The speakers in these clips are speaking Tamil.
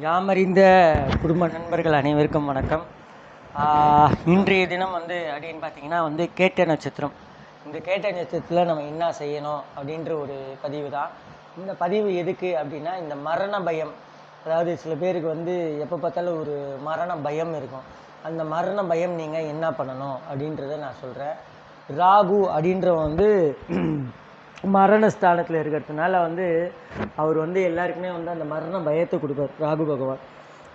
யாமறிந்த குடும்ப நண்பர்கள் அனைவருக்கும் வணக்கம். இன்றைய தினம் வந்து அப்படின்னு பார்த்தீங்கன்னா வந்து கேட்ட நட்சத்திரம். இந்த கேட்ட நட்சத்திரத்தில் நம்ம என்ன செய்யணும் அப்படின்ற ஒரு பதிவு தான். இந்த பதிவு எதுக்கு அப்படின்னா இந்த மரண பயம். அதாவது சில பேருக்கு வந்து எப்போ பார்த்தாலும் ஒரு மரண பயம் இருக்கும். அந்த மரண பயம் நீங்கள் என்ன பண்ணணும் அப்படின்றத நான் சொல்கிறேன் ராகு அப்படின்றவன் வந்து மரண ஸ்தானத்தில் இருக்கிறதுனால வந்து அவர் வந்து எல்லாருக்குமே வந்து அந்த மரண பயத்தை கொடுப்பார் ராகு பகவான்.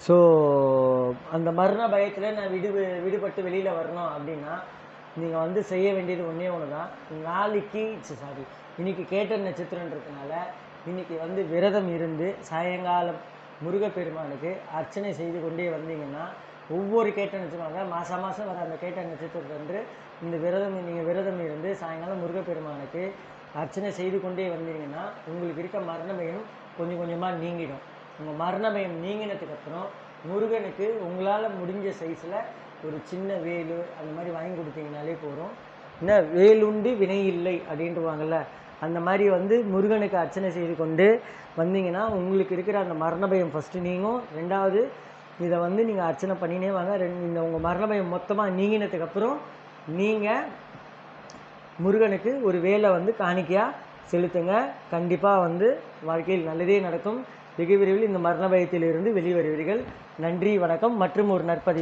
ஸோ அந்த மரண பயத்தில் நான் விடு விடுபட்டு வெளியில் வரணும் அப்படின்னா நீங்கள் வந்து செய்ய வேண்டியது ஒன்றே ஒன்று தான் நாளைக்கு சாரி இன்றைக்கி கேட்ட நட்சத்திரன்றதுனால இன்றைக்கி வந்து விரதம் இருந்து சாயங்காலம் முருகப்பெருமானுக்கு அர்ச்சனை செய்து கொண்டே வந்தீங்கன்னா ஒவ்வொரு கேட்ட நட்சத்திரம் மாதம் மாதம் வர அந்த கேட்ட நட்சத்திரத்தன்று இந்த விரதம் நீங்கள் விரதம் இருந்து சாயங்காலம் முருகப்பெருமானுக்கு அர்ச்சனை செய்து கொண்டே வந்தீங்கன்னா உங்களுக்கு இருக்க மரண பயம் கொஞ்சம் கொஞ்சமாக நீங்கிடும் உங்கள் மரண பயம் முருகனுக்கு உங்களால் முடிஞ்ச சைஸில் ஒரு சின்ன வேலு அந்த மாதிரி வாங்கி கொடுத்தீங்கனாலே போதும். என்ன வேலுண்டு வினை இல்லை அப்படின்ட்டுவாங்கல்ல அந்த மாதிரி வந்து முருகனுக்கு அர்ச்சனை செய்து கொண்டு வந்தீங்கன்னா உங்களுக்கு இருக்கிற அந்த மரண பயம் ஃபஸ்ட்டு நீங்கும். ரெண்டாவது இதை வந்து நீங்கள் அர்ச்சனை பண்ணினே வாங்க. ரெண்டு இந்த உங்கள் மரண பயம் மொத்தமாக நீங்கினதுக்கப்புறம் நீங்கள் முருகனுக்கு ஒரு வேலை வந்து காணிக்கையாக செலுத்துங்க. கண்டிப்பாக வந்து வாழ்க்கையில் நல்லதே நடக்கும். வெகு விரைவில் இந்த மரண பயத்திலிருந்து வெளிவருவீர்கள். நன்றி வணக்கம் மற்றும் ஒரு நற்பதிவு.